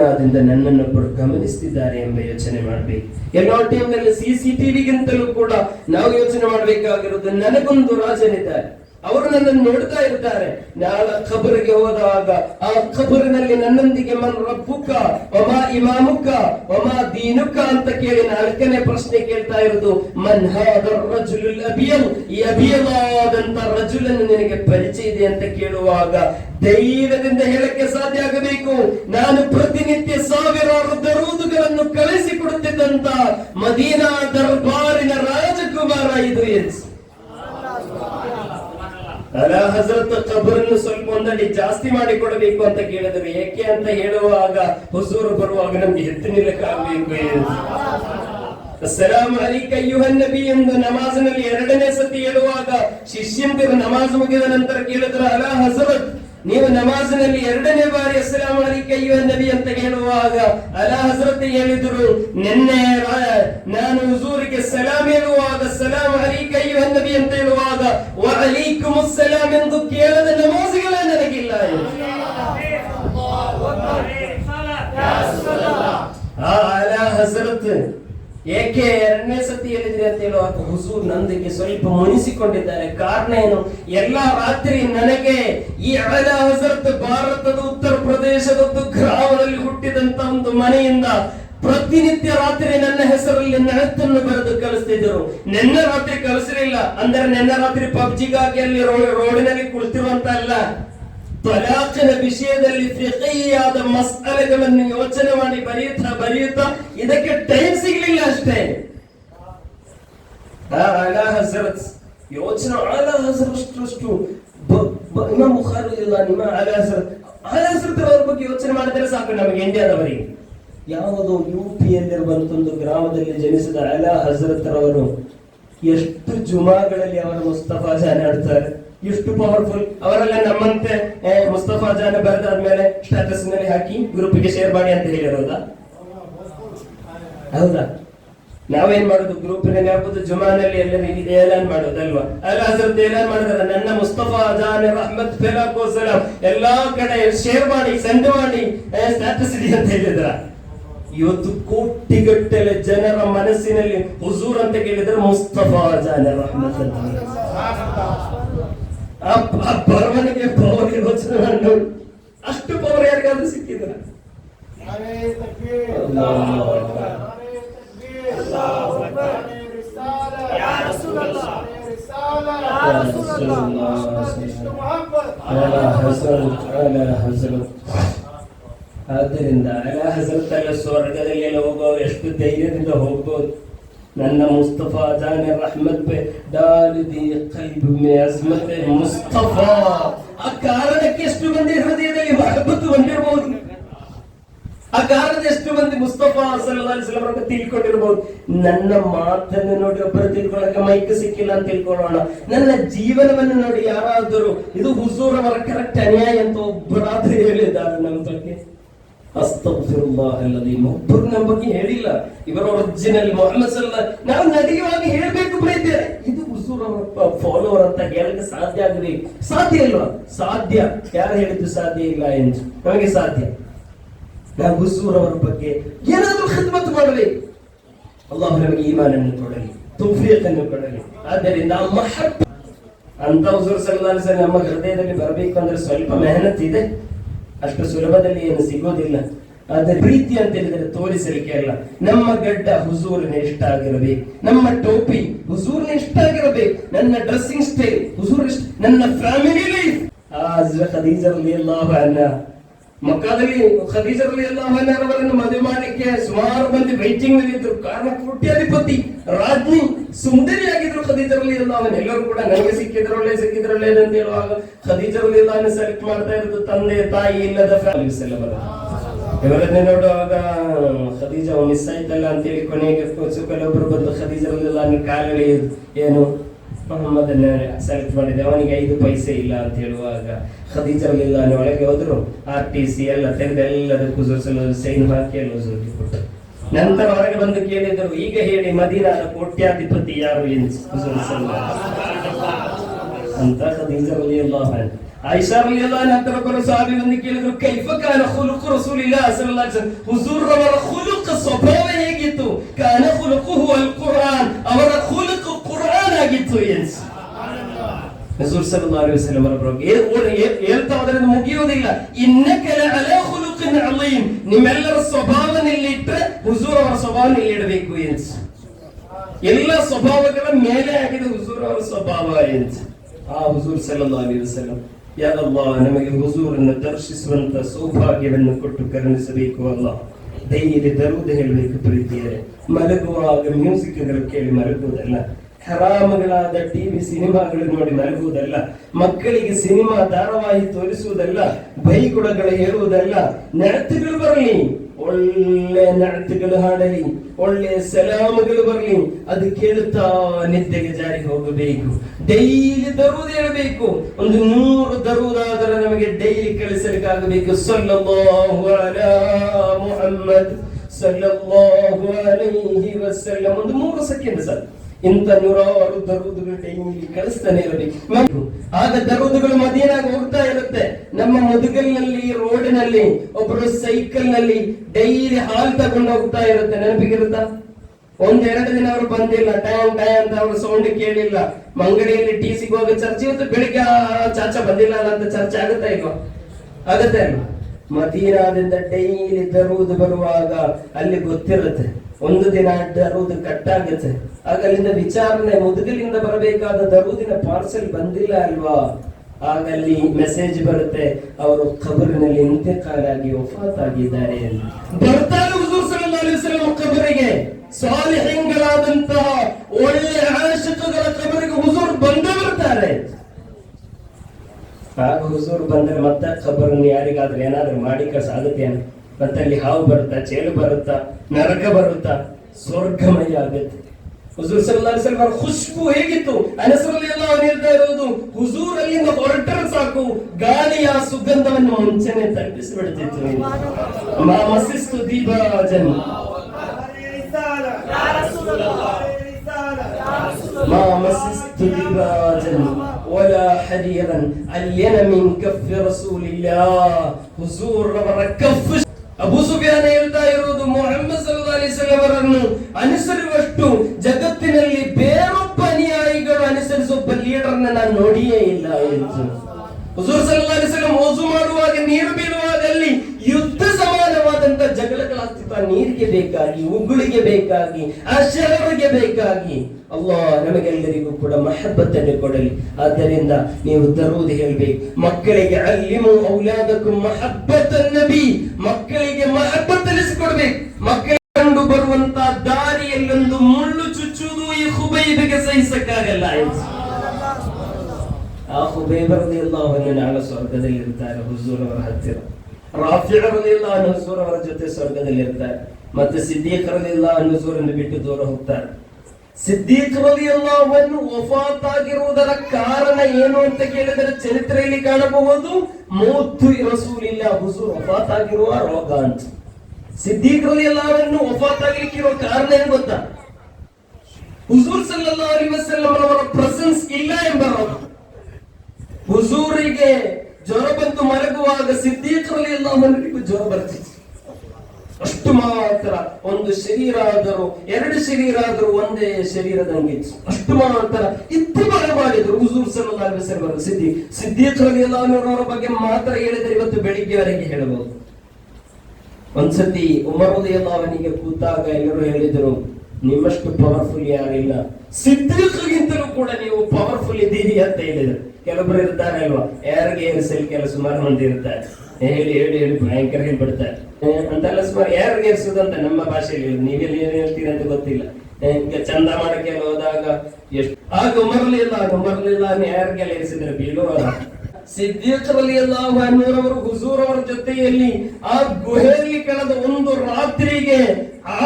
ದಿಂದ ನನ್ನನ್ನೊಬ್ಬರು ಗಮನಿಸ್ತಿದ್ದಾರೆ ಎಂಬ ಯೋಚನೆ ಮಾಡಬೇಕು. ಎಲ್ಲ ಟೈಮ್ನಲ್ಲಿ ಸಿ ಸಿ ಟಿವಿಗಿಂತಲೂ ಕೂಡ ನಾವು ಯೋಚನೆ ಮಾಡಬೇಕಾಗಿರೋದು ನನಗೊಂದು ರಾಜನಿದ್ದಾರೆ. ಅವರು ನನ್ನನ್ನು ನೋಡ್ತಾ ಇರ್ತಾರೆ. ನಾಳ ಖಬರಿಗೆ ಹೋದಾಗ ಆ ಖಬರಿನಲ್ಲಿ ನನ್ನೊಂದಿಗೆ ಮನ್ ರಬ್ಬುಕ್ಕ ಒಮಾ ಇಮಾಮುಕ್ಕ ಒಮಾ ದೀನುಕ್ಕ ಅಂತ ಕೇಳಿ ನಾಲ್ಕನೇ ಪ್ರಶ್ನೆ ಕೇಳ್ತಾ ಇರೋದು ಮನ್ ಹಾದರ್ ರಜುಲುಲ್ ಅಬಿಯಲ್ ಈ ಅಭಿಯವಾದಂತ ರಜುಲನ್ನು ನಿನಗೆ ಪರಿಚಯ ಇದೆ ಅಂತ ಕೇಳುವಾಗ ಧೈರ್ಯದಿಂದ ಹೇಳಕ್ಕೆ ಸಾಧ್ಯ ಆಗಬೇಕು. ನಾನು ಪ್ರತಿನಿತ್ಯ ಸಾವಿರಾರು ದರೂದುಗಳನ್ನು ಕಳಿಸಿಕೊಡುತ್ತಿದ್ದಂತ ಮದೀನಾ ದರ್ಬಾರಿನ ರಾಜಕುಮಾರ ಇದು ಎನ್ಸ್ ಅಲ ಹಜರತ್ ಕಬರನ್ನು ಸ್ವಲ್ಪ ಒಂದಡಿ ಜಾಸ್ತಿ ಮಾಡಿ ಕೊಡಬೇಕು ಅಂತ ಕೇಳಿದ್ರು ಏಕೆ ಅಂತ ಹೇಳುವಾಗ ಹುಸೂರು ಬರುವಾಗ ನಮ್ಗೆ ಎತ್ತು ನಿಲ್ಲಕ್ಕಾಗಬೇಕು ಸಲಾಮ್ ಅಲಿ ಅಯ್ಯುಹನ್ ನಬಿ ಎಂದು ನಮಾಜ್ನಲ್ಲಿ ಎರಡನೇ ಸತಿ ಹೇಳುವಾಗ ಶಿಷ್ಯಂತಿರು ನಮಾಜ್ ಮುಗಿದ ನಂತರ ಕೇಳಿದ್ರು ಅಲಾ ಹಜರತ್, ನೀವು ನಮಾಜಿನಲ್ಲಿ ಎರಡನೇ ಬಾರಿ ಅಸ್ಸಲಾಂ ಅಲಿ ಅಯ್ಯುಹನ್ ನಬಿ ಅಂತ ಹೇಳುವಾಗ ಅಲಾ ಹಜರತ್ ಹೇಳಿದ್ರು, ನಿನ್ನೆ ನಾನು ಹುಜೂರಿಗೆ ಸಲಾಮ್ ಹೇಳುವಾಗ ಸಲಾಂ ಅಲಿ ಅಯ್ಯುಹನ್ ನಬಿ ಅಂತ ಹೇಳುವಾಗ ವ ಅಲೈಕುಮ್ ಸಲಾಂ ಎಂದು ಕೇಳದ ನಮಾಜಿಗಳೇ ನನಗಿಲ್ಲ ಹಜರತ್ ಏಕೆ ಎರಡನೇ ಸತಿ ಹೇಳಿದ್ರಿ ಅಂತ ಹೇಳುವಾಗ ಹುಸೂರ್ ನಂದಿಗೆ ಸ್ವಲ್ಪ ಮುನಿಸಿಕೊಂಡಿದ್ದಾರೆ. ಕಾರಣ ಏನು? ಎಲ್ಲಾ ರಾತ್ರಿ ನನಗೆ ಈ ಅಲ ಹಜರತ್ ಭಾರತದ ಉತ್ತರ ಪ್ರದೇಶದ ಗ್ರಾಮದಲ್ಲಿ ಹುಟ್ಟಿದಂತ ಒಂದು ಮನೆಯಿಂದ ಪ್ರತಿನಿತ್ಯ ರಾತ್ರಿ ನನ್ನ ಹೆಸರಲ್ಲಿ ನೆನತನ್ನು ಬರೆದು ಕಳಿಸ್ತಿದ್ದರು ನಿನ್ನೆ ರಾತ್ರಿ ಕಳಿಸಲಿಲ್ಲ ಅಂದ್ರೆ ನಿನ್ನೆ ರಾತ್ರಿ ಪಬ್ಜಿಗಾಗಿ ಅಲ್ಲಿ ರೋಡಿನಲ್ಲಿ ಕುಳಿತಿರುವಂತ ಅಲ್ಲ. ತಲಾಖನ ವಿಷಯದಲ್ಲಿ ಫಿqಹಿಯಾದ ಮಸಾಲೆಗಳನ್ನು ಯೋಚನೆ ಮಾಡಿ ಬರೆಯುತ್ತಾ ಬರೆಯುತ್ತಾ ಇದಕ್ಕೆ ಟೈಮ್ ಸಿಗ್ಲಿಲ್ಲ ಅಷ್ಟೇ. ಯೋಚನೆ ಅಲಾ ಹಸರಷ್ಟು ಇಮಾಮ್ ಬುಖಾರಿ ಇಲ್ಲ ನಿಮ್ಮ ಅಲಾ ಹಜರತ್. ಅಲಾ ಹಜರತ್ ಅವರ ಬಗ್ಗೆ ಯೋಚನೆ ಮಾಡಿದ್ರೆ ಸಾಕು ನಮಗೆ ಇಂಡಿಯಾದವರಿಗೆ ಯಾವುದೋ ಯು ಪಿ ಯಲ್ಲಿರುವಂತ ಒಂದು ಗ್ರಾಮದಲ್ಲಿ ಜನಿಸಿದ ಅಲಾ ಹಜರತ್ ರವರು, ಎಷ್ಟು ಜುಮಾಗಳಲ್ಲಿ ಅವರ ಮುಸ್ತಫಾ ಜಾನ್ ಆಡ್ತಾರೆ. ಎಷ್ಟು ಪವರ್ಫುಲ್ ಅವರೆಲ್ಲ ನಮ್ಮಂತೆ ಮುಸ್ತಫಾ ಜಾನ್ ಬರೆದಾದ್ಮೇಲೆ ಸ್ಟೇಟಸ್ನಲ್ಲಿ ಹಾಕಿ ಗ್ರೂಪಿಗೆ ಶೇರ್ ಮಾಡಿ ಅಂತ ಹೇಳಿರೋದ? ಹೌದಾ? ನಾವೇನ್ ಮಾಡುದು? ಗ್ರೂಪಿನಲ್ಲಿ ಹಾಕುದು ಜುಮಾನಲ್ಲಿ ಎಲ್ಲರಿಗೂ ಏಲಾನ್ ಮಾಡೋದಲ್ವಾ ಅಲ್ಲ ಹಜರತ್ ಏಲಾನ್ ಮಾಡಿದ್ರೆ. ನನ್ನ ಮುಸ್ತಫಾ ಜಾನ್ ಅಹಮದ್ ಫೆಲಾಕೋಸಲಾಂ ಎಲ್ಲಾ ಕಡೆ ಶೇರ್ ಮಾಡಿ ಸೆಂಡ್ ಮಾಡಿ ಸ್ಟೇಟಸ್ ಇದೆ ಅಂತ ಹೇಳಿದ್ರ? ಇವತ್ತು ಕೋಟಿಗಟ್ಟಲೆ ಜನರ ಮನಸ್ಸಿನಲ್ಲಿ ಹುಜೂರ್ ಅಂತ ಕೇಳಿದ್ರೆ ಮುಸ್ತಫಾ ಜಾನರ್ ಬರವಣಿಗೆ ಪವರ್ ಯೋಚನೆ ಅಷ್ಟು ಪವರ್ ಯಾರಿಗಾದ್ರೂ ಸಿಕ್ಕಿದ್ರ? ಹಸರು ಹಸರು ಆದ್ದರಿಂದ ಅಲ ಹಜರತ್ ಅಲ್ಲ ಸ್ವರ್ಗದಲ್ಲಿ ಹೋಗುವ ಎಷ್ಟು ಧೈರ್ಯದಿಂದ ಹೋಗ್ಬೋದು. ನನ್ನ ಮುಸ್ತಫಾ ಜಾನ ರಹಮತ್ ಪೆ ಡಾಲ್ ದಿ ಕಲ್ಬ್ ಮೇ ಅಜ್ಮತ್ ಮುಸ್ತಫಾ. ಆ ಕಾರಣಕ್ಕೆ ಎಷ್ಟು ಮಂದಿ ಹೃದಯದಲ್ಲಿ ಮಹಬ್ಬತ್ತು ಬಂದಿರಬಹುದು ಆ ಕಾರಣ ಎಷ್ಟು ಮಂದಿ ಮುಸ್ತಫಾ ಸಲ್ಲಲ್ಲಾಹು ಅಲೈಹಿ ವಸಲ್ಲಂ ತಿಳ್ಕೊಂಡಿರಬಹುದು ನನ್ನ ಮಾತನ್ನು ನೋಡಿ ಒಬ್ಬರು ತಿಳ್ಕೊಳ್ಳಕ್ಕೆ ಮೈಕ್ ಸಿಕ್ಕಿಲ್ಲ ಅಂತ ತಿಳ್ಕೊಳ್ಳೋಣ. ನನ್ನ ಜೀವನವನ್ನು ನೋಡಿ ಯಾರಾದರೂ, ಇದು ಹುಸೂರ್ ಅವರ ಕರೆಕ್ಟ್ ಅನ್ಯಾಯ ಅಂತ ಒಬ್ಬರಾದ್ರೂ ಹೇಳಿದ್ದಾರೆ ನಮ್ಮ ಬಗ್ಗೆ ಅಲ್ಲದೆ ಒಬ್ಬರು ನಮ್ಮ ಬಗ್ಗೆ ಹೇಳಿಲ್ಲ. ಇವರ ಒರಿಜಿನಲ್ ಮೊಹಮ್ಮದ್ ನಾವು ನಡೆಯುವಾಗ ಹೇಳಬೇಕು ಬೈದ್ದೇವೆ ಇದು ಅವರ ಫಾಲೋವರ್ ಅಂತ ಹೇಳಕ್ಕೆ ಸಾಧ್ಯ ಆಗಲಿ ಸಾಧ್ಯ ಇಲ್ವಾ? ಸಾಧ್ಯ. ಯಾರು ಹೇಳಿದ್ದು ಸಾಧ್ಯ ಇಲ್ಲ ಎಂದು? ನಮಗೆ ಸಾಧ್ಯ. ನಾವು ಅವರ ಬಗ್ಗೆ ಏನಾದರೂ ಖಿದ್ಮತ್ ಮಾಡಬೇಕು ಅಲ್ಲಾಹ್ ನಮಗೆ ಈಮಾನನ್ನು ಕೊಡಲಿ ತುಫಿಯತನ್ನು ಕೊಡಲಿ. ಆದ್ದರಿಂದ ಮಹತ್ ಅಂತ ಹುಸೂರ್ ಸಲ್ಲಲ್ಲಾಹು ಸರ್ ನಮ್ಮ ಹೃದಯದಲ್ಲಿ ಬರಬೇಕು ಅಂದ್ರೆ ಸ್ವಲ್ಪ ಮೆಹನತ್ ಇದೆ. ಅಷ್ಟು ಸುಲಭದಲ್ಲಿ ಏನು ಸಿಗೋದಿಲ್ಲ. ಅದ ಪ್ರೀತಿ ಅಂತ ಹೇಳಿದ್ರೆ ತೋರಿಸಲಿಕ್ಕೆ ಅಲ್ಲ. ನಮ್ಮ ಗಡ್ಡ ಹುಜೂರಿನ ಇಷ್ಟ ಆಗಿರಬೇಕು ನಮ್ಮ ಟೋಪಿ ಹುಜೂರಿನ ಇಷ್ಟ ಆಗಿರಬೇಕು ನನ್ನ ಡ್ರೆಸ್ಸಿಂಗ್ ಸ್ಟೈಲ್ ಹುಸೂರ್ ನನ್ನ ಫ್ಯಾಮಿಲಿ ಲೈಫ್ ಮಕ್ಕಾದಲ್ಲಿ ಖದೀಜರಲ್ಲಿ ಎಲ್ಲ ಮನೆಯವರನ್ನು ಮದುವೆ ಮಾಡಲಿಕ್ಕೆ ಸುಮಾರು ಮಂದಿ ವೈಟಿಂಗ್ ಇದ್ರು. ಕಾರಣ ಕೋಟ್ಯಾಧಿಪತಿ ರಾಜ್ನಿ ಸುಂದರಿಯಾಗಿದ್ರು ಖದೀಜರಲ್ಲಿ ಎಲ್ಲ ಎಲ್ಲರೂ ಕೂಡ ನನಗೆ ಸಿಕ್ಕಿದ್ರೊಳ್ಳೆ ಒಳ್ಳೆ ಸಿಕ್ಕಿದ್ರು ಒಳ್ಳೇದು ಅಂತ ಹೇಳುವಾಗ ಖದೀಜರಲ್ಲಿ ಎಲ್ಲ ಸೆಲೆಕ್ಟ್ ಮಾಡ್ತಾ ಇರೋದು ತಂದೆ, ತಾಯಿ ಇಲ್ಲದ ಫ್ಯಾಮಿಲಿ ಇವರನ್ನೇ ನೋಡುವಾಗ ಖದೀಜ ಮಿಸ್ ಆಯ್ತಲ್ಲ ಅಂತೇಳಿ ಕೊನೆಗೆ ಕೆಲವೊಬ್ಬರು ಬಂದು ಖದೀಜರಲ್ಲಿ ಎಲ್ಲ ಕಾಲಳಿ ಏನು ಮೊಹಮ್ಮದನ್ನ ಸೆಲೆಕ್ಟ್ ಮಾಡಿದೆ ಅವನಿಗೆ ಐದು ಪೈಸೆ ಇಲ್ಲ ಅಂತ ಹೇಳುವಾಗ ಖದೀಜರಲ್ಲಿಲ್ಲ ಒಳಗೆ ಹೋದ್ರು ಆರ್ ಟಿ ಸಿ ಎಲ್ಲ ತೆಗೆದು ಎಲ್ಲದಕ್ಕೂ ಸೈನ್ ಹಾಕಿ ಎಲ್ಲ ಕೊಟ್ಟರು ನಂತರ ಹೊರಗೆ ಬಂದು ಕೇಳಿದರು, ಈಗ ಹೇಳಿ ಮದೀನಾದ ಕೋಟ್ಯಾಧಿಪತಿ ಯಾರು ಎಂದು. ಅಂತ ಖದೀಜಾ ರಲಿಯಲ್ಲಾಹು ಅನ್ಹಾ. ಆಯಿಷಾ ರಲಿಯಲ್ಲಾಹು ನಂತರ ಬರೋ ಸಾಹಬಿ ಬಂದು ಕೇಳಿದ್ರು, ಕೈಫ ಕಾನ ಹುಲುಕು ರಸೂಲಿಲ್ಲಾಹ ಸಲ್ಲಲ್ಲಾಹು ಅಲೈಹಿ ಹುಜೂರ್ ಅವರ ಖುಲುಕ್ ಸ್ವಭಾವ ಹೇಗಿತ್ತು ಕಾನ ಖುಲುಕುಹು ಅಲ್ ಕುರಾನ್ ಅವರ ಖುಲುಕ್ ಆಗಿತ್ತು ಎನ್ಸ್ ರಸೂಲ್ ಸಲ್ಲಲ್ಲಾಹು ಅಲೈಹಿ ವಸಲ್ಲಂ ಅವರ ಹೇಳ್ತಾ ಹೋದ್ರೆ ಅದು ಮುಗಿಯುವುದಿಲ್ಲ. ಇನ್ನಕಲ ಅಲಾ ಖುಲುಕಿನ್ ಅಲೀಮ್. ನಿಮ್ಮೆಲ್ಲರ ಸ್ವಭಾವನಲ್ಲಿಟ್ಟರೆ ಹುಜೂರ್ ಅವರ ಸ್ವಭಾವನಲ್ಲಿ ಇಡಬೇಕು ಎನ್ಸ್ ಎಲ್ಲ ಸ್ವಭಾವಗಳ ಮೇಲೆ ಆಗಿದೆ ಹುಜೂರ್ ಅವರ ಸ್ವಭಾವ ಎನ್ಸ್ ಆ ಹುಜೂರ್ ಸಲ್ಲಲ್ಲಾಹು ಅಲೈಹಿ ವಸಲ್ಲಂ, ಯಾ ಅಲ್ಲಾಹ್, ನಮಗೆ ಹುಜೂರನ್ನು ದರ್ಶಿಸುವಂತ ಸೌಭಾಗ್ಯವನ್ನು ಕೊಟ್ಟು ಕರುಣಿಸಬೇಕು ಅಲ್ಲ ಧೈರ್ಯ ದರುವುದು ಹೇಳಬೇಕು ಪ್ರೀತಿಯರೇ. ಮಲಗುವಾಗ ಮ್ಯೂಸಿಕ್ ಕೇಳಿ ಮಲಗುವುದಲ್ಲ. ಹರಾಮಗಳಾದ ಟಿವಿ ಸಿನಿಮಾಗಳು ನೋಡಿ ನಲಗುವುದಲ್ಲ, ಮಕ್ಕಳಿಗೆ ಸಿನಿಮಾ ಧಾರಾವಾಹಿ ತೋರಿಸುವುದಲ್ಲ ಬೈಗುಡಗಳು ಹೇಳುವುದಲ್ಲ ನೆನತುಗಳು ಬರಲಿ, ಒಳ್ಳೆ ನಡತೆಗಳು ಹಾಡಲಿ, ಒಳ್ಳೆ ಸಲಾಮಗಳು ಬರಲಿ, ಅದು ಕೇಳುತ್ತಾ ನಿದ್ದೆಗೆ ಜಾರಿ ಹೋಗಬೇಕು. ಡೈಲಿ ದರುವುದು ಹೇಳಬೇಕು. ಒಂದು ನೂರು ದರುವುದಾದರೆ ನಮಗೆ ಡೈಲಿ ಕಳಿಸಲಿಕ್ಕಾಗಬೇಕು. ಸಲ್ಲಲ್ಲಾಹು ಅಲಾ ಮುಹಮ್ಮದ್, ಸಲ್ಲಲ್ಲಾಹು ಅಲೈಹಿ ವಸಲ್ಲಂ. ಒಂದು ಮೂರು ಸೆಕೆಂಡ್ ಸರ್. ಇಂಥ ನೂರಾರು ದರುದುಗಳು ಡೈಲಿ ಕಳಿಸ್ತಾನೆ ಇರಬೇಕು ಆಗ ದರುದುಗಳು ಮದೀನಾಗ ಹೋಗ್ತಾ ಇರುತ್ತೆ? ನಮ್ಮ ಮುದುಗಲ್ನಲ್ಲಿ ರೋಡಿನಲ್ಲಿ ಒಬ್ಬರು ಸೈಕಲ್ನಲ್ಲಿ ಡೈಲಿ ಹಾಲ್ ತಗೊಂಡು ಹೋಗ್ತಾ ಇರುತ್ತೆ. ನೆನಪಿಗಿರುತ್ತಾ? ಒಂದೆರಡು ದಿನ ಅವರು ಬಂದಿಲ್ಲ. ಟೈಮ್ ಟೈಮ್ ಅಂತ ಅವ್ರ ಸೌಂಡ್ ಕೇಳಿಲ್ಲ. ಮಂಗಡಿಯಲ್ಲಿ ಟಿ ಸಿಗುವಾಗ ಚರ್ಚೆ ಇವತ್ತು ಬೆಳಿಗ್ಗೆ ಚಾಚ ಬಂದಿಲ್ಲ ಅಂತ ಚರ್ಚೆ ಆಗುತ್ತಾ ಇಲ್ವಾ? ಆಗತ್ತೆ ಅಲ್ವಾ ಮದೀನಾದಿಂದ ಡೈಲಿ ತರುವುದು ಬರುವಾಗ ಅಲ್ಲಿ ಗೊತ್ತಿರುತ್ತೆ. ಒಂದು ದಿನ ದರುವುದು ಕಟ್ಟಾಗುತ್ತೆ. ಆಗ ಅಲ್ಲಿಂದ ವಿಚಾರಣೆ ಮುದುಗಲಿಂದ ಬರಬೇಕಾದ ದರುವುದಿನ ಪಾರ್ಸೆಲ್ ಬಂದಿಲ್ಲ ಅಲ್ವಾ? ಆಗ ಅಲ್ಲಿ ಮೆಸೇಜ್ ಬರುತ್ತೆ ಅವರು ಖಬರಿನಲ್ಲಿ ಇಂತೆಕಾಲಾಗಿ ವಫಾತ್ ಆಗಿದ್ದಾರೆ ಅಲ್ಲಿ ಬರ್ತಾರೆ ಕಬರಿಗೆ ಸಾಲಿಹಿಂಗಳಾದಂತಹ ಒಳ್ಳೆ ಆಶಕಗಳ ಖಬರಿಗೆ ಹುಜೂರ್ ಬಂದೇ ಬರ್ತಾರೆ. ಆಗ ಹುಜೂರ್ ಬಂದ್ರೆ ಮತ್ತೆ ಖಬರನ್ನು ಯಾರಿಗಾದ್ರೂ ಏನಾದ್ರೂ ಮಾಡಿ ಕಳ್ಸ ಆಗುತ್ತೇನು ಮತ್ತೆ ಅಲ್ಲಿ ಹಾವು ಬರುತ್ತಾ ಚೇಳು ಬರುತ್ತಾ ನರಕ ಬರುತ್ತಾ ಸ್ವರ್ಗಮಯ ಆಗುತ್ತೆ ಹುಜೂರ್ ಸಲ್ಲಲ್ಲಾಹು ಅಲೈಹಿ ವಸಲ್ಲಂ ಅವರ ಖುಷ್ಬು ಹೇಗಿತ್ತು ಅನಸರಲ್ಲಿ ಎಲ್ಲ ಹೇಳ್ತಾ ಇರೋದು ಹುಜೂರ್ ಅಲ್ಲಿಂದ ಹೊರಟರೆ ಸಾಕು ಗಾಳಿಯ ಸುಗಂಧವನ್ನು ಮುಂಚೆನೆ ತಲುಪಿಸಿ ಬಿಡ್ತಿತ್ತು ಮಾ ಮಸಿಸ್ತು ದೀಪಾಜನ್ يا رسول الله يا رسول الله ما مسست دباجا ولا حريرا ألين من كف رسول الله حضور ಅವರ ಕಫ್ ಅಬು ಸುಫಿಯಾನ್ ಹೇಳ್ತಾ ಇರುವುದು ಮೊಹಮ್ಮದ್ ಸಲ್ಲಲ್ಲಾಹು ಅಲೈಹಿ ವಸಲ್ಲಂ ಅವರನ್ನು ಅನುಸರಿಸುವಷ್ಟು ಜಗತ್ತಿನಲ್ಲಿ ಬೇರೊಬ್ಬ ಅನುಯಾಯಿಗಳು ಅನುಸರಿಸುವ ಲೀಡರ್ನ ನಾನು ನೋಡಿಯೇ ಇಲ್ಲ ಎಂದು ಹುಜೂರ್ ಸಲ್ಲಲ್ಲಾಹು ಅಲೈಹಿ ವಸಲ್ಲಂ ಓಜು ಮಾಡುವಾಗ ನೀರು ಬೀಳುವಾಗ ಅಲ್ಲಿ ಯುದ್ಧ ಸಮಾನವಾದಂತ ಜಗಳಗಳಾಗ್ತಿತ್ತು ನೀರಿಗೆ ಬೇಕಾಗಿ, ಉಗುಳಿಗೆ ಬೇಕಾಗಿ ಆ ಶರರಿಗೆ ಬೇಕಾಗಿ. ಅಲ್ಲ ನಮಗೆಲ್ಲರಿಗೂ ಕೂಡ ಮಹಬ್ಬತ್ತನ್ನು ಕೊಡಲಿ. ಆದ್ದರಿಂದ ನೀವು ತರುವುದು ಹೇಳ್ಬೇಕು. ಮಕ್ಕಳಿಗೆ ಅಲ್ಲಿಮು ಔಲಾದಕ್ಕೂ ನಬಿ. ಮಕ್ಕಳಿಗೆ ಮಹಬ್ಬತ್ ತಿಳಿಸಿಕೊಡ್ಬೇಕು. ಮಕ್ಕಳ ಕಂಡು ಬರುವಂತ ದಾರಿಯಲ್ಲೊಂದು ಮುಳ್ಳು ಚುಚ್ಚುವುದು ಈ ಹುಬೈಬಿಗೆ ಸಹಿಸಕ್ಕಾಗಲ್ಲ. ಆ ಹುಬೈಬರದಿಲ್ಲ ಅವನು ನಾಳೆ ಸ್ವರ್ಗದಲ್ಲಿ ಇರ್ತಾರೆ ಹುಜೂರ್ ಅವರ ಹತ್ತಿರ. ರಾಫಿರದಿಲ್ಲ ಅನ್ನಸೂರ್ ಅವರ ಜೊತೆ ಸ್ವರ್ಗದಲ್ಲಿ ಇರ್ತಾರೆ. ಮತ್ತೆ ಸಿದ್ದೀಕರದಿಲ್ಲ ಅನ್ನಸೂರನ್ನು ಬಿಟ್ಟು ದೂರ ಹೋಗ್ತಾರೆ. ವಫಾತ್ ಆಗಿರುವುದರ ಕಾರಣ ಏನು ಅಂತ ಕೇಳಿದರೆ ಚರಿತ್ರೆಯಲ್ಲಿ ಕಾಣಬಹುದು ಮೂತ್ತು ರಸೂಲಿಲ್ಲ ಹುಸೂರ್ ವಫಾತ್ ಆಗಿರುವ ರೋಗ ಅಂತ. ವಫಾತ್ ಆಗಲಿಕ್ಕಿರುವ ಕಾರಣ ಏನು ಗೊತ್ತಾ? ಹುಸೂರ್ ಸಲ್ಲಲ್ಲ ಅವರ ಪ್ರೆಸೆನ್ಸ್ ಇಲ್ಲ ಎಂಬ ರೋಗ. ಹುಜೂರಿಗೆ ಜ್ವರ ಬಂದು ಮಲಗುವಾಗ ಸಿದ್ದೇಶ್ವರಲ್ಲಿ ಎಲ್ಲ ಮನೆಗೂ ಜ್ವರ ಬರ್ತಿತ್ತು ಅಷ್ಟು ಮಾತ್ರ ಒಂದು ಶರೀರ ಆದರೂ, ಎರಡು ಶರೀರ ಆದರೂ ಒಂದೇ ಶರೀರದಂಗೆ ಅಷ್ಟು ಮಾತ್ರ. ಇತ್ತಿಬಾರ ಮಾಡಿದ್ರು. ಹುಜೂರ್ ಸಲ್ಲಲ್ಲಾಹು ಅಲೈಹಿ ಸಿದ್ದಿ ಸಿದ್ದೇಶ್ವರಲ್ಲಿ ಎಲ್ಲ ಅವರ ಬಗ್ಗೆ ಮಾತ್ರ ಹೇಳಿದ್ರೆ ಇವತ್ತು ಬೆಳಿಗ್ಗೆವರೆಗೆ ಹೇಳಬಹುದು. ಒಂದ್ಸತಿ ಉಮರುದೆಲ್ಲ ಅವನಿಗೆ ಕೂತಾಗ ಎಲ್ಲರೂ ಹೇಳಿದರು ನಿಮ್ಮಷ್ಟು ಪವರ್ಫುಲ್ ಯಾರಿಲ್ಲ ಸಿದ್ಧಿಗಿಂತಲೂ ಕೂಡ ನೀವು ಪವರ್ಫುಲ್ ಇದ್ದೀರಿ ಅಂತ ಹೇಳಿದರು. ಕೆಲವೊಬ್ರು ಇರ್ತಾರೆ ಅಲ್ವಾ? ಯಾರಿಗೆ ಏರಿಸಲಿ ಕೆಲ ಸುಮಾರು ಮಂದಿ ಇರ್ತಾರೆ. ಹೇಳಿ ಹೇಳಿ ಹೇಳಿ, ಭಯಂಕರ ಹೇಳ್ಬಿಡ್ತಾರೆ ಅಂತೆಲ್ಲ ಸುಮಾರು ಯಾರಿಗೆ ಏರಿಸುದಂತ ನಮ್ಮ ಭಾಷೆಯಲ್ಲಿ ನೀವೆಲ್ಲಿ ಏನು ಹೇಳ್ತೀರಿ ಅಂತ ಗೊತ್ತಿಲ್ಲ. ಚಂದ ಮಾಡಕ್ಕೆ ಹೋದಾಗ ಎಷ್ಟು ಆಗ ಮರಲಿಲ್ಲ, ಆಗ ಉಮರ್ಲಿಲ್ಲ ಯಾರಿಗೆಲ್ಲ ಏರಿಸಿದ್ರೆ? ಬೀಳುವಲ್ಲ ಸಿದ್ಧೀಕರಲ್ಲಿ ಎಲ್ಲ ಅನ್ನೂರವರು ಹುಸೂರ್ ಅವರ ಜೊತೆಯಲ್ಲಿ ಆ ಗುಹೆಯಲ್ಲಿ ಕಳೆದ ಒಂದು ರಾತ್ರಿಗೆ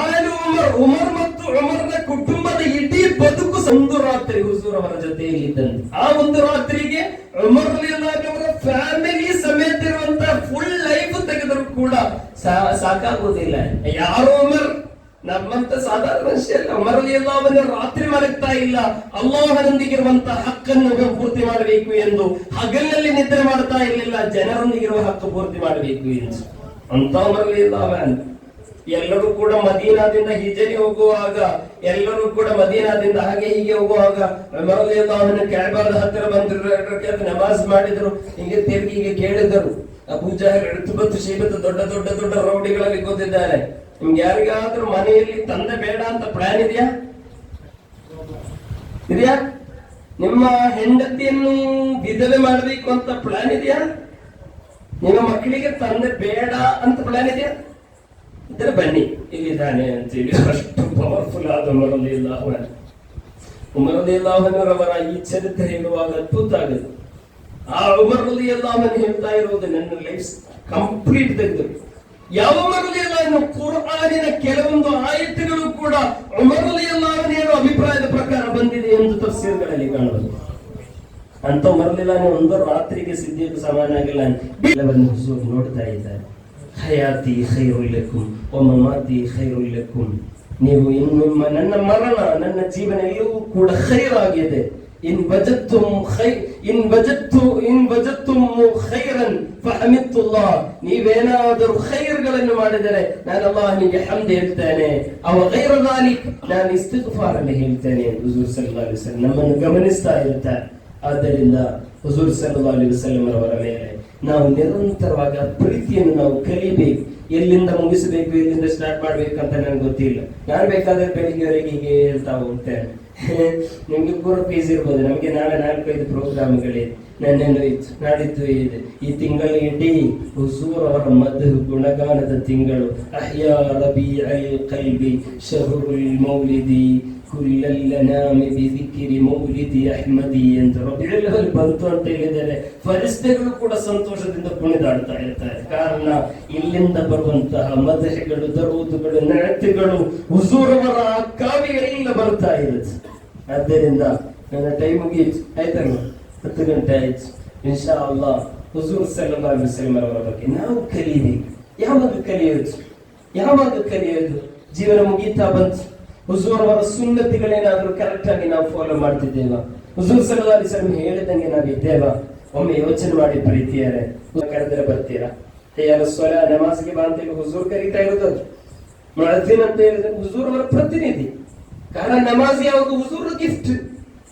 ಆರು ಉಮರ್ ಉಮರ್ ಮತ್ತು ಉಮರ್ನ ಕುಟುಂಬದ ಇಡೀ ಬದುಕು ಒಂದು ರಾತ್ರಿ ಹುಸೂರ್ ಅವರ ಜೊತೆಯಲ್ಲಿ ಆ ಒಂದು ರಾತ್ರಿಗೆ ಉಮರ್ ಅವರ ಫ್ಯಾಮಿಲಿ ಸಮೇತ ಇರುವಂತ ಫುಲ್ ಲೈಫ್ ತೆಗೆದರೂ ಕೂಡ ಸಾಕಾಗುವುದಿಲ್ಲ. ಯಾರು ಉಮರ್ ನಮ್ಮಂತ ಸಾಧಾರಣ ಮನುಷ್ಯ ಅಲ್ಲ ಎಲ್ಲ ಅವನ ರಾತ್ರಿ ಮಲಗ್ತಾ ಇಲ್ಲ. ಅಲ್ಲಾಹನೊಂದಿಗಿರುವಂತ ಹಕ್ಕನ್ನು ಪೂರ್ತಿ ಮಾಡಬೇಕು ಎಂದು. ಹಗಲಿನಲ್ಲಿ ನಿದ್ರೆ ಮಾಡ್ತಾ ಇರಲಿಲ್ಲ. ಜನರೊಂದಿಗಿರುವ ಹಕ್ಕು ಪೂರ್ತಿ ಮಾಡಬೇಕು ಎಂದು. ಅಂತ ಉಮರಲ್ಲಿ ಅವನ್. ಎಲ್ಲರೂ ಕೂಡ ಮದೀನಾದಿಂದ ಹಿಜರಿ ಹೋಗುವಾಗ, ಎಲ್ಲರೂ ಕೂಡ ಮದೀನಾದಿಂದ ಹಾಗೆ ಹೀಗೆ ಹೋಗುವಾಗ ಕ್ಯಾಬಾದ ಹತ್ತಿರ ಬಂದಿರೋ ನಮಾಜ್ ಮಾಡಿದ್ರು. ಹಿಂಗೆ ತಿರುಗಿ ಹೀಗೆ ಕೇಳಿದರು. ಪೂಜಾರಿ ಶೀಬತ್ತು ದೊಡ್ಡ ದೊಡ್ಡ ದೊಡ್ಡ ರೌಡಿಗಳಲ್ಲಿ ಕೂತಿದ್ದಾರೆ ನಿಮ್ಗೆ ಯಾರಿಗಾದ್ರೂ ಮನೆಯಲ್ಲಿ ತಂದೆ ಬೇಡ ಅಂತ ಪ್ಲಾನ್ ಇದೆಯಾ? ಇದೆಯಾ? ನಿಮ್ಮ ಹೆಂಡತಿಯನ್ನು ವಿಧವೆ ಮಾಡಬೇಕು ಅಂತ ಪ್ಲಾನ್ ಇದೆಯಾ? ನಿಮ್ಮ ಮಕ್ಕಳಿಗೆ ತಂದೆ ಬೇಡ ಅಂತ ಪ್ಲಾನ್ ಇದೆಯಾ? ಇದ್ರೆ ಬನ್ನಿ, ಇಲ್ಲಿದ್ದಾನೆ ಅಂತೇಳಿ ಅಷ್ಟು ಪವರ್ಫುಲ್ ಆದ. ಉಮರಲ್ಲಿ ಅಲ್ಲಾಹನ ಉಮರದಿ ಅಲ್ಲಾಹನವರ ಈ ಚರಿತ್ರೆ ಹೇಳುವಾಗ ಅದ್ಭುತ ಆಗುತ್ತೆ ಆ ಉಮರಲ್ಲಿ ಅಲ್ಲಾಹನ ಹೇಳ್ತಾ ಇರೋದು ನನ್ನ ಲೈಫ್ ಕಂಪ್ಲೀಟ್ ತೆಗೆದು. ಯಾವ ಉಮರಲ್ಲಿ ಅಲ್ಲಾಹನು ಕುರಾನಿನ ಕೆಲವೊಂದು ಆಯತ್ತುಗಳು ಕೂಡ ಉಮರಲ್ಲಿ ಅಲ್ಲಾಹನ ಹೇಳುವ ಅಭಿಪ್ರಾಯದ ಪ್ರಕಾರ ಬಂದಿದೆ ಎಂದು ತಫ್ಸೀರ್ಗಳಲ್ಲಿ ಕಾಣಬಹುದು ಅಂತ ಮರಲಿಲ್ಲ ಒಂದು ರಾತ್ರಿಗೆ ಸಿದ್ಧಿಗೂ ಸಮಾನ ಆಗಿಲ್ಲ ನೋಡ್ತಾ ಇದ್ದಾರೆ. ಹಯಾತಿ ಖೈರುಲ್ಲಕುಂ ಒಮ್ಮ ಮಾತಿ ಇಲ್ಲಕ್ಕೂ ನೀವು ನಿಮ್ಮ ನನ್ನ ಮರಣ, ನನ್ನ ಜೀವನ ಎಲ್ಲವೂ ಕೂಡ ಖೈರಾಗಿದೆ. ಇನ್ ಬಜತ್ತು ಖೈ, ಇನ್ ಬಜತ್ತು ಇನ್ ಬಜತ್ತುಂ ಖೈರನ್ ಫಹಮಿತ್ತುಲ್ಲಾ ನೀವೇನಾದರೂ ಖೈರ್ಗಳನ್ನು ಮಾಡಿದರೆ ನಾನು ಅಲ್ಲಾಹನಿಗೆ ಹಮ್ದ್ ಹೇಳ್ತೇನೆ. ಅವ ಗೈರ ದಾಲಿಕ್ ನಾನು ಇಸ್ತಿಗ್ಫಾರ್ ಅನ್ನು ಹೇಳ್ತೇನೆ ಹುಜೂರ್ ಸಲ್ಲಾ ಅಲೈಹಿ ವಸಲ್ಲಂ ನಮ್ಮನ್ನು ಗಮನಿಸ್ತಾ ಇರ್ತಾರೆ ಆದ್ದರಿಂದ ಹುಜೂರ್ ಸಲ್ಲಾ ಅಲೈಹಿ ವಸಲ್ಲಂ ಅವರ ಮೇಲೆ ನಾವು ನಿರಂತರವಾಗಿ ಪ್ರೀತಿಯನ್ನು ನಾವು ಕಲಿಬೇಕು. ಎಲ್ಲಿಂದ ಮುಗಿಸಬೇಕು, ಎಲ್ಲಿಂದ ಸ್ಟಾರ್ಟ್ ಮಾಡ್ಬೇಕು ಅಂತ ನನಗೆ ಗೊತ್ತಿಲ್ಲ. ನಾನು ಬೇಕಾದ್ರೆ ಬೆಳಿಗ್ಗೆವರೆಗೆ ಹೀಗೆ ಹೇಳ್ತಾ ಹೋಗ್ತೇನೆ. ನಿಮ್ಗೆ ಪೂರ ಫೀಸ್ ಇರ್ಬೋದು. ನಮಗೆ ನಾಳೆ ನಾಲ್ಕೈದು ಪ್ರೋಗ್ರಾಮ್ಗಳಿದೆ ನನ್ನೆಂದು ಇತ್ತು ನಾಡಿದ್ದು ಇದೆ. ಈ ತಿಂಗಳ ಇಡೀ ಹುಸೂರ್ ಅವರ ಮದ್ದು ಗುಣಗಾನದ ತಿಂಗಳು. ಅಹ್ಯಾ ರಬಿ ಅಲ್ ಕೈಬಿ ಶಹರುಲ್ ಮೌಲಿದಿ. ಅಂತ ರಬಿಯಲ್ಲಿ ಬಂತು ಅಂತ ಹೇಳಿದರೆ ಫರಿಸ್ತೆಗಳು ಕೂಡ ಸಂತೋಷದಿಂದ ಕುಣಿದಾಡ್ತಾ ಇರ್ತಾರೆ. ಕಾರಣ ಇಲ್ಲಿಂದ ಬರುವಂತಹ ಮದಹೆಗಳು, ದರೂದುಗಳು ನಡತೆಗಳು ಹುಸೂರವರ ಕಾವ್ಯ ಕಾವ್ಯಗಳೆಲ್ಲ ಬರ್ತಾ ಇರುತ್ತೆ. ಆದ್ದರಿಂದ ನನ್ನ ಟೈಮ್ ಮುಗಿಯಿತು ಆಯ್ತಲ್ಲ ಹತ್ತು ಗಂಟೆ ಆಯ್ತು. ಇನ್ಶಾ ಅಲ್ಲಾ ಹುಸೂರ್ ವಸಲ್ಲಂ ಅವರ ಬಗ್ಗೆ ನಾವು ಕಲಿಯಬೇಕು ಯಾವಾಗ ಕಲಿಯೋದು? ಯಾವಾಗ ಕಲಿಯೋದು? ಜೀವನ ಮುಗೀತಾ ಬಂತು. ಹುಜೂರ್ ಅವರ ಸುನ್ನತಿಗಳೇನಾದ್ರೂ ಕರೆಕ್ಟ್ ಆಗಿ ನಾವು ಫಾಲೋ ಮಾಡ್ತಿದ್ದೇವಾ? ಹುಜೂರ್ ಸಲವಾರಿ ಸರ್ ಹೇಳಿದಂಗೆ ನಾವು ಇದ್ದೇವಾ? ಒಮ್ಮೆ ಯೋಚನೆ ಮಾಡಿ ಪ್ರೀತಿಯರೇ ಕರೆದ್ರೆ ಬರ್ತೀರಾ? ಯಾರ ಸ್ವಲ ನಮಾಜ್ಗೆ ಬಾ ಅಂತ ಹೇಳಿ ಹುಜೂರ್ ಕರೀತಾ ಇರೋದು ಮುಅಜ್ಜಿನ್ ಅಂತ ಹೇಳಿದ್ರೆ ಹುಜೂರ್ ಅವರ ಪ್ರತಿನಿಧಿ. ಕಾರಣ ನಮಾಜ್ ಯಾವುದು ಹುಜೂರ್ ಗಿಫ್ಟ್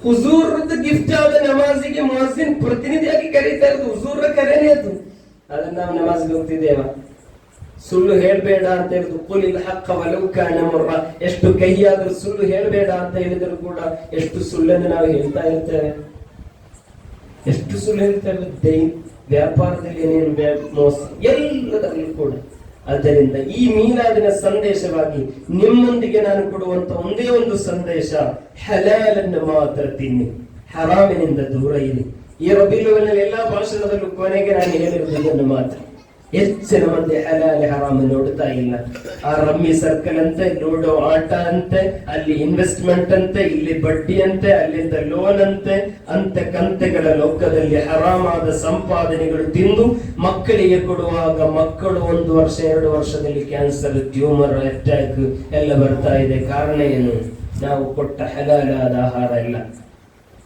ಹುಜೂರದ ಗಿಫ್ಟ್ ಆದ ನಮಾಜಿಗೆ ಮುಅಜ್ಜಿನ್ ಪ್ರತಿನಿಧಿಯಾಗಿ ಕರೀತಾ ಇರೋದು? ಹುಜೂರ ಕರೆನೇ ಅದು. ಅದನ್ನ ನಾವು ನಮಾಜ್ಗೆ ಹೋಗ್ತಿದ್ದೇವ? ಸುಳ್ಳು ಹೇಳ್ಬೇಡ ಅಂತ ಹೇಳಿದ್ರು. ಕುಲಿಲ್ ಹಕ್ಕ ವಲವು ಕಾನ ಮುರ್ರ ಎಷ್ಟು ಕೈಯಾದ್ರೂ ಸುಳ್ಳು ಹೇಳ್ಬೇಡ ಅಂತ ಹೇಳಿದ್ರು ಕೂಡ ಎಷ್ಟು ಸುಳ್ಳನ್ನು ನಾವು ಹೇಳ್ತಾ ಇರ್ತೇವೆ. ಎಷ್ಟು ಸುಳ್ಳು ಹೇಳ್ತೇವೆ ದೈ ವ್ಯಾಪಾರದಲ್ಲಿ ಏನೇನು ಮೋಸ ಎಲ್ಲದರಲ್ಲಿ ಕೂಡ. ಆದ್ದರಿಂದ ಈ ಮೀಲಾದಿನ ಸಂದೇಶವಾಗಿ ನಿಮ್ಮೊಂದಿಗೆ ನಾನು ಕೊಡುವಂತ ಒಂದೇ ಒಂದು ಸಂದೇಶ, ಹಲಾಲನ್ನು ಮಾತ್ರ ತಿನ್ನಿ. ಹರಾಮಿನಿಂದ ದೂರ ಇರಿ. ಈ ರಬಿಲುವಿನಲ್ಲಿ ಎಲ್ಲಾ ಭಾಷಣದಲ್ಲೂ ಕೊನೆಗೆ ನಾನು ಹೇಳಿರುವುದನ್ನು ಮಾತ್ರ. ಹೆಚ್ಚಿನ ಮಂದಿ ಹಲಾಲಿ ಹರಾಮ ನೋಡ್ತಾ ಇಲ್ಲ. ಆ ರಮ್ಮಿ ಸರ್ಕಲ್ ಅಂತೆ ಲೂಡೋ ಆಟ ಅಂತೆ, ಅಲ್ಲಿ ಇನ್ವೆಸ್ಟ್ಮೆಂಟ್ ಅಂತೆ, ಇಲ್ಲಿ ಬಡ್ಡಿ ಅಂತೆ, ಅಲ್ಲಿಂದ ಲೋನ್ ಅಂತೆ ಅಂತೆ ಕಂತೆಗಳ ಲೋಕದಲ್ಲಿ ಹರಾಮಾದ ಸಂಪಾದನೆಗಳು ತಿಂದು ಮಕ್ಕಳಿಗೆ ಕೊಡುವಾಗ ಮಕ್ಕಳು ಒಂದು ವರ್ಷ, ಎರಡು ವರ್ಷದಲ್ಲಿ ಕ್ಯಾನ್ಸರ್ ಟ್ಯೂಮರ್ ಅಟ್ಯಾಕ್ ಎಲ್ಲ ಬರ್ತಾ ಇದೆ. ಕಾರಣ ಏನು? ನಾವು ಕೊಟ್ಟ ಹಲಾಲಾದ ಆಹಾರ ಇಲ್ಲ.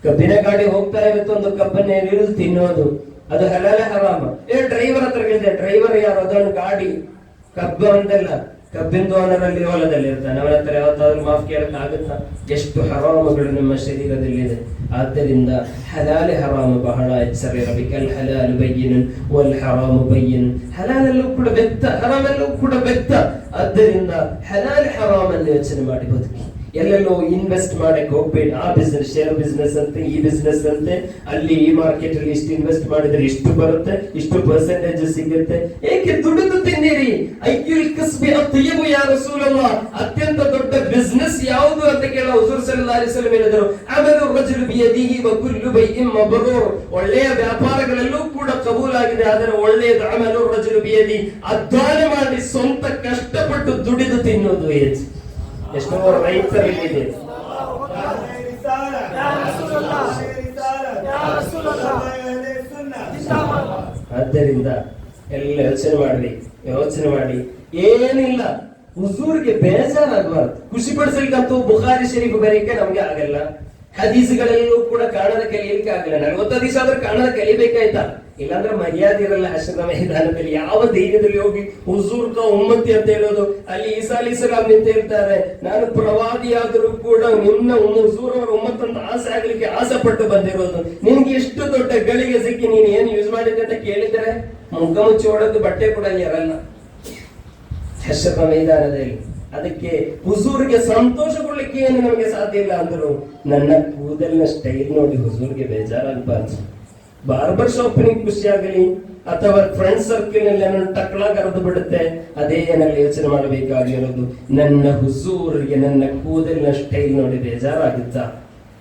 ಕಬ್ಬಿನ ಗಾಡಿ ಹೋಗ್ತಾ ಇರುತ್ತೆ ಒಂದು ಕಬ್ಬನ್ನೇ ತಿನ್ನೋದು. ಅದು ಹಲಾಲೆ ಹರಾಮ. ಏ ಡ್ರೈವರ್ ಹತ್ರ ಕೇಳಿದೆ ಡ್ರೈವರ್ ಯಾರು? ಅದನ್ನು ಗಾಡಿ. ಕಬ್ಬು ಅಂತಲ್ಲ. ಕಬ್ಬಿಂದು ಓನರಲ್ಲಿ ಹೊಲದಲ್ಲಿ ಇರ್ತಾನೆ. ಅವನ ಹತ್ರ ಯಾವತ್ತಾದ್ರೂ ಮಾಫ್ ಕೇಳಕ್ ಆಗುತ್ತಾ? ಎಷ್ಟು ಹರಾಮಗಳು ನಿಮ್ಮ ಶರೀರದಲ್ಲಿದೆ. ಆದ್ದರಿಂದ ಹಲಾಲೆ ಹರಾಮ ಬಹಳ ಎಚ್ಚರ ಇರಬೇಕು. ಹಲಾಲು ಬಯ್ಯನು ಒಲ್ ಹರಾಮು ಬಯ್ಯನು ಹಲಾಲಲ್ಲೂ ಕೂಡ ಬೆತ್ತ, ಹರಾಮಲ್ಲೂ ಕೂಡ ಬೆತ್ತ. ಆದ್ದರಿಂದ ಹಲಾಲಿ ಹರಾಮನ್ನು ಯೋಚನೆ ಮಾಡಿ ಬದುಕಿ. ಎಲ್ಲೆಲ್ಲೋ ಇನ್ವೆಸ್ಟ್ ಮಾಡಕ್ ಹೋಗ್ಬೇಡಿ. ಆ ಬಿಸ್ನೆಸ್ ಶೇರ್ ಬಿಸ್ನೆಸ್ ಅಂತೆ, ಈ ಬಿಸ್ನೆಸ್ ಅಂತೆ, ಅಲ್ಲಿ ಈ ಮಾರ್ಕೆಟ್ ಅಲ್ಲಿ ಇಷ್ಟು ಇನ್ವೆಸ್ಟ್ ಮಾಡಿದ್ರೆ ಇಷ್ಟು ಬರುತ್ತೆ, ಇಷ್ಟು ಪರ್ಸೆಂಟೇಜ್ ಸಿಗುತ್ತೆ. ಏಕೆ ದುಡಿದು ತಿನ್ನಿರಿ ಅತ್ಯಂತ ದೊಡ್ಡ ಬಿಸ್ನೆಸ್ ಯಾವುದು ಅಂತ ಕೇಳ ಅಲೈಹಿ ವಸಲ್ಲಂ ಹೇಳಿದರು. ಆಮೇಲೆ ಒಳ್ಳೆಯ ವ್ಯಾಪಾರಗಳಲ್ಲೂ ಕೂಡ ಕಬೂಲಾಗಿದೆ, ಆದರೆ ಒಳ್ಳೆಯದು ಆಮೇಲೆ ರಜಲು ಬಿಯದಿ. ಅಧ್ವಾನ ಮಾಡಿ ಸ್ವಂತ ಕಷ್ಟಪಟ್ಟು ದುಡಿದು ತಿನ್ನೋದು ಹೆಚ್ಚು ಎಷ್ಟೋ ರೈತರಿಗಿದೆ ಆದ್ದರಿಂದ ಎಲ್ಲ ಯೋಚನೆ ಮಾಡ್ರಿ, ಯೋಚನೆ ಮಾಡಿ. ಏನಿಲ್ಲ, ಹುಸೂರಿಗೆ ಬೇಜಾರಾಗಬಾರ್ದು. ಖುಷಿ ಪಡಿಸಲಿಕ್ಕಂತೂ ಬುಖಾರಿ ಶರೀಫ್ ಬರೀಕೆ ನಮ್ಗೆ ಆಗಲ್ಲ. ಹದೀಸ್ಗಳಲ್ಲೂ ಕೂಡ ಕಾಣದ ಕಲಿಯಲಿಕ್ಕೆ ಆಗಲ್ಲ. ನಲವತ್ತು ಹದೀಸ್ ಆದ್ರೆ ಕಾಣದ ಕಲಿಬೇಕಾಯ್ತಾ? ಇಲ್ಲಾಂದ್ರೆ ಮರ್ಯಾದೆ ಇರಲ್ಲ ಹರ್ಷದ ಮೈದಾನದಲ್ಲಿ ಯಾವ ಧೈರ್ಯದಲ್ಲಿ ಹೋಗಿ ಹುಜೂರ್ ಕಾ ಉಮ್ಮತಿ ಅಂತ ಹೇಳೋದು, ಅಲ್ಲಿ ಈಸಾ ಅಲಿ ಸಲಾಂ ನಿಂತ ಇರ್ತಾರೆ ನಾನು ಪ್ರವಾದಿಯಾದರೂ ಕೂಡ ನಿನ್ನ ಹುಜೂರ್ ಅವರ ಉಮ್ಮತ್ ಅಂತ ಆಸೆ ಆಗ್ಲಿಕ್ಕೆ ಆಸೆ ಪಟ್ಟು ಬಂದಿರೋದು. ನಿನ್ಗೆ ಎಷ್ಟು ದೊಡ್ಡ ಗಳಿಗೆ ಸಿಕ್ಕಿ ನೀನು ಏನು ಯೂಸ್ ಮಾಡಿದ್ದೆ ಅಂತ ಕೇಳಿದ್ರೆ ಮುಖ ಮುಚ್ಚಿ ಹೊಡೆದು ಬಟ್ಟೆ ಕೂಡ ಇರಲ್ಲ ಹರ್ಷದ ಮೈದಾನದಲ್ಲಿ. ಅದಕ್ಕೆ ಹುಜೂರ್ಗೆ ಸಂತೋಷ ಕೊಡ್ಲಿಕ್ಕೆ ಏನು ನಮಗೆ ಸಾಧ್ಯ ಇಲ್ಲ ಅಂದ್ರು, ನನ್ನ ಕೂದಲಿನ ಸ್ಟೈಲ್ ನೋಡಿ ಹುಜೂರ್ಗೆ ಬೇಜಾರಾಗಬಾರ್ದು. ಬಾರ್ಬರ್ ಶಾಪಿನಿಗೆ ಖುಷಿ ಅಥವಾ ಫ್ರೆಂಡ್ ಸರ್ಕಲ್ನಲ್ಲಿ ನನ್ನ ಟಕ್ಳ ಕರೆದು ಬಿಡುತ್ತೆ, ಅದೇ ಏನಲ್ಲಿ ಯೋಚನೆ ಮಾಡಬೇಕಾಗಿರೋದು ನನ್ನ ಹುಸೂರಿಗೆ, ನನ್ನ ಕೂದಲಿನ ಸ್ಟೈಲ್ ನೋಡಿ ಬೇಜಾರಾಗುತ್ತಾ?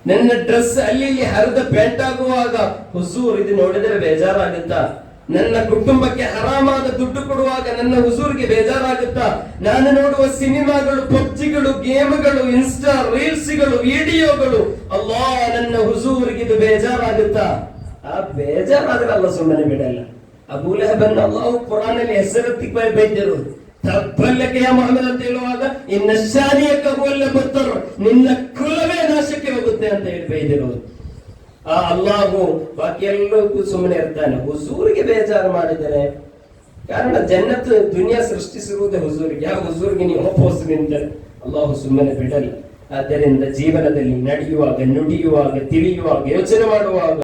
ನನ್ನ ಡ್ರೆಸ್ ಅಲ್ಲಿ ಇಲ್ಲಿ ಹರಿದ ಪ್ಯಾಂಟ್ ಆಗುವಾಗ ಹುಸೂರ್ ಇದು ನೋಡಿದರೆ ಬೇಜಾರಾಗುತ್ತಾ? ನನ್ನ ಕುಟುಂಬಕ್ಕೆ ಹರಾಮಾದ ದುಡ್ಡು ಕೊಡುವಾಗ ನನ್ನ ಹುಸೂರಿಗೆ ಬೇಜಾರಾಗುತ್ತಾ? ನಾನು ನೋಡುವ ಸಿನಿಮಾಗಳು, ಪಬ್ಜಿಗಳು, ಗೇಮ್ಗಳು, ಇನ್ಸ್ಟಾ ರೀಲ್ಸ್ಗಳು, ವಿಡಿಯೋಗಳು, ಅಲ್ಲಾ ನನ್ನ ಹುಸೂರಿಗೆ ಇದು ಬೇಜಾರಾಗುತ್ತಾ? ಆ ಬೇಜಾರಾದ್ರೆ ಅಲ್ಲ ಸುಮ್ಮನೆ ಬಿಡಲ್ಲ ಅಬೂಲಹಬನ್ ಅಲ್ಲಾಹು ಕುರಾನಲ್ಲಿ ಹೆಸರೆತ್ತಿ ಬೈದರು ತಬ್ಬಲ್ಲಕ್ಕೆ ಮೊಹಮ್ಮದ್ ಅಂತ ಹೇಳುವಾಗ ಇನ್ನ ಶಾನಿಯ ಕಬುವಲ್ಲ ಬರ್ತಾರೋ ನಿನ್ನ ಕುಲವೇ ನಾಶಕ್ಕೆ ಹೋಗುತ್ತೆ ಅಂತ ಹೇಳಿ ಬೈದರು ಆ ಅಲ್ಲಾಹು ಬಾಕಿ ಎಲ್ಲಕ್ಕೂ ಸುಮ್ಮನೆ ಇರ್ತಾನೆ ಹುಸೂರಿಗೆ ಬೇಜಾರು ಮಾಡಿದರೆ ಕಾರಣ ಜನ್ನತ್ ದುನಿಯಾ ಸೃಷ್ಟಿಸಿರುವುದೇ ಹುಸೂರಿಗೆ ಯಾವ ಹುಸೂರಿಗೆ ನೀವು ಅಂತ ನಿಂತರೆ ಅಲ್ಲಾಹು ಸುಮ್ಮನೆ ಬಿಡಲ್ಲ ಆದ್ದರಿಂದ ಜೀವನದಲ್ಲಿ ನಡೆಯುವಾಗ ನುಡಿಯುವಾಗ ತಿಳಿಯುವಾಗ ಯೋಚನೆ ಮಾಡುವಾಗ